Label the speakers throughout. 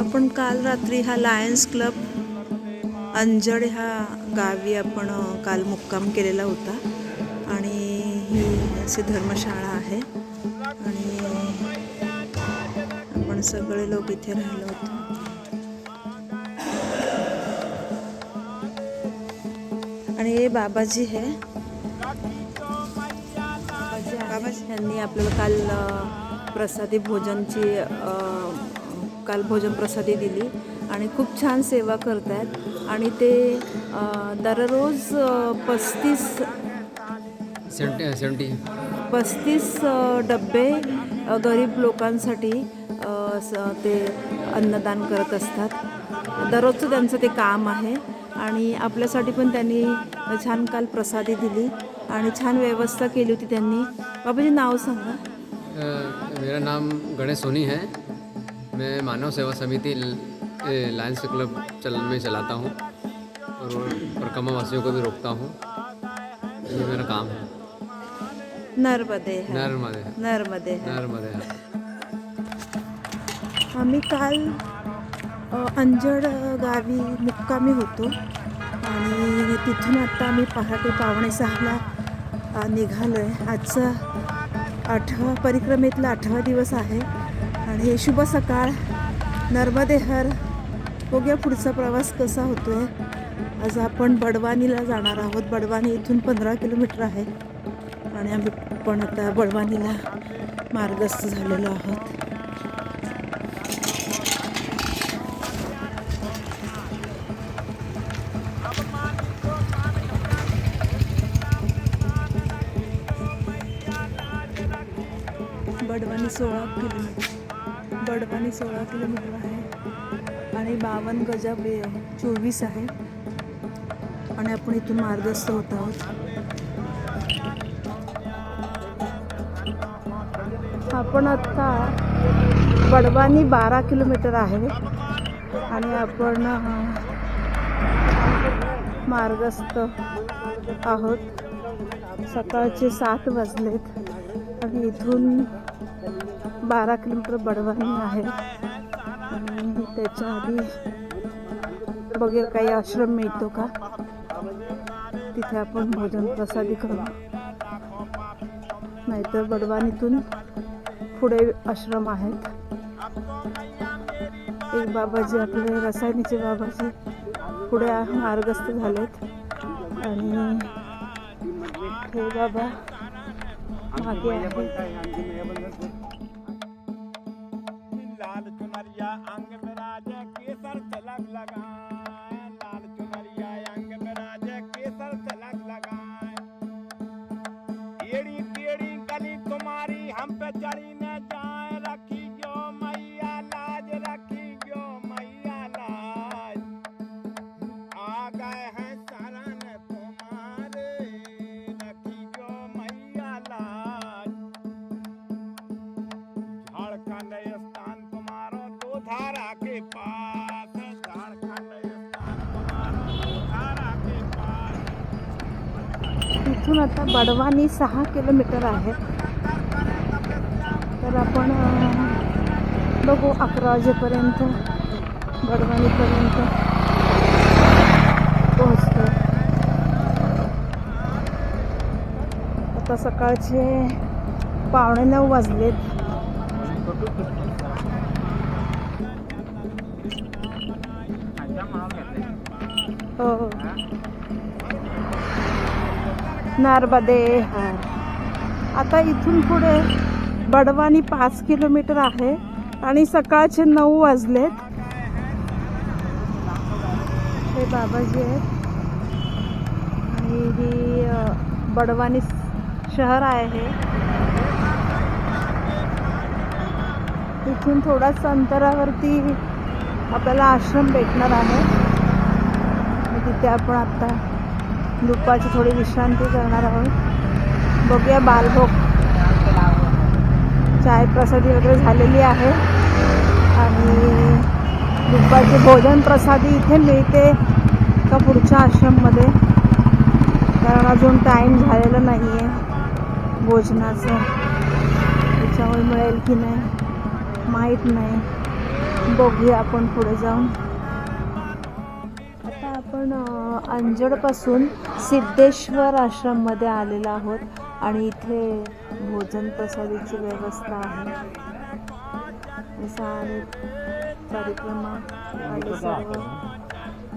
Speaker 1: आपण काल रात्री हा लायन्स क्लब अंजड ह्या गावी आपण काल मुक्काम केलेला होता. आणि ही अशी धर्मशाळा आहे. आणि आपण सगळे लोक इथे राहिलो होतो. आणि हे बाबाजी हे. बाबाजी यांनी आपल्याला काल प्रसादी भोजनची काल भोजन प्रसादी दिली आणि खूप छान सेवा करतायत. आणि ते दररोज पस्तीस
Speaker 2: सेवन्टी सेवन्टी.
Speaker 1: पस्तीस डबे गरीब लोकांसाठी ते अन्नदान करत असतात. दररोजचं त्यांचं ते काम आहे आणि आपल्यासाठी पण त्यांनी छान काल प्रसादी दिली आणि छान व्यवस्था केली होती त्यांनी. बाबाजी नाव सांगा.
Speaker 2: मेरा नाम गणेश सोनी है. मैं मानव सेवा समिति लायंस क्लब चल में चलाता हूँ और परिक्रमा वासियों को भी रोकता हूँ ये मेरा काम है
Speaker 1: नर्मदे.
Speaker 2: नर्मदे
Speaker 1: नर्मदे.
Speaker 2: नर्मदे.
Speaker 1: आम्ही काल अंजड गावी मुक्कामी होतो आणि तिथून आता आम्ही पहाटे पावणे सहाला निघालो आहे आजचा आठवा परिक्रमेतला आठवा दिवस आहे आणि हे शुभ सकाळ. नर्मदेहर बघूया पुढचा प्रवास कसा होतो आहे आज आपण बडवानीला जाणार आहोत. बडवानी इथून पंधरा किलोमीटर आहे. आणि आम्ही पण आता बडवानीला मार्गस्थ झालेलो आहोत. बडवानी सोळा किलोमीटर. बडवानी सोळा किलोमीटर आहे आणि बावन्न गजा बे चोवीस आहे. आणि आपण इथून मार्गस्थ होत आहोत. आपण आत्ता बडवानी बारा किलोमीटर आहे आणि आपण मार्गस्थ आहोत. सकाळचे सात वाजलेत आणि इथून बारा किलोमीटर बडवानी आहे. आणि त्याच्या आधी बघेल काही आश्रम मिळतो का? तिथे आपण भोजन प्रसादी करू. नाहीतर बडवानीतून पुढे आश्रम आहेत. एक बाबाजी आपले रसायनीचे बाबाजी पुढे मार्गस्थ झालेत. आणि हे बाबा मागे
Speaker 3: आहेत. अंग में राजे केसर तलक लगा।
Speaker 1: इथून आता बडवानी सहा किलोमीटर आहे. तर आपण बघू अकरा वाजेपर्यंत बडवानीपर्यंत पोहोचतो आता सकाळचे पावणे नऊ वाजलेत. हो. हो. नर्मदे हार आता इथून पुढे बडवानी पाच किलोमीटर आहे आणि सकाळचे नऊ वाजलेत. हे बाबाजी आहेत. आणि ही बडवानी शहर आहे हे. इथून थोडाच अंतरावरती आपल्याला आश्रम भेटणार आहे. तिथे आपण आता दुपारची थोडी विश्रांती करणार आहोत. बघूया बालभोग. चाय प्रसादी वगैरे झालेली आहे. आणि दुपारची भोजन प्रसादी इथे मिळते का पुढच्या आश्रममध्ये? कारण अजून टाईम झालेला नाही आहे भोजनाचं. त्याच्यामुळे मिळेल की नाही? माहीत नाही. बघूया आपण पुढे जाऊन. आपण अंजडपासून सिद्धेश्वर आश्रममध्ये आलेलो आहोत आणि इथे भोजन प्रसादीची व्यवस्था आहे. सारे कार्यक्रमा आले सर्व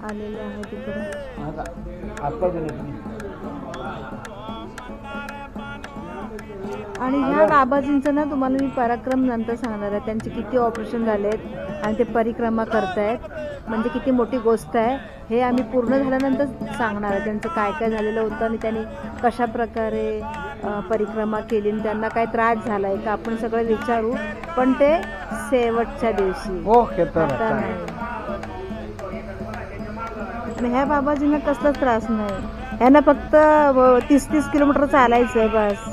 Speaker 1: आलेले आहेत इकडे. आणि ह्या बाबाजींचं ना तुम्हाला मी पराक्रम नंतर सांगणार आहे. त्यांचे किती ऑपरेशन झालेत आणि ते परिक्रमा करतायत. म्हणजे किती मोठी गोष्ट आहे हे आम्ही पूर्ण झाल्यानंतर सांगणार आहे. त्यांचं काय काय झालेलं होतं आणि त्यांनी कशा प्रकारे परिक्रमा केली आणि त्यांना काय त्रास झाला आहे का आपण सगळं विचारू. पण ते शेवटच्या दिवशी.
Speaker 3: ओके
Speaker 1: आणि ह्या बाबाजींना कसलाच त्रास नाही. ह्यांना फक्त तीस तीस किलोमीटर चालायचं आहे बस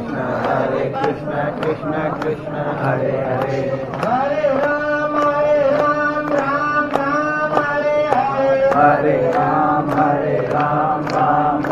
Speaker 1: Krishna Krishna
Speaker 3: Krishna Hare Hare Hare Ram Hare Ram Ram Ram Hare Hare Hare Ram Hare Ram Ram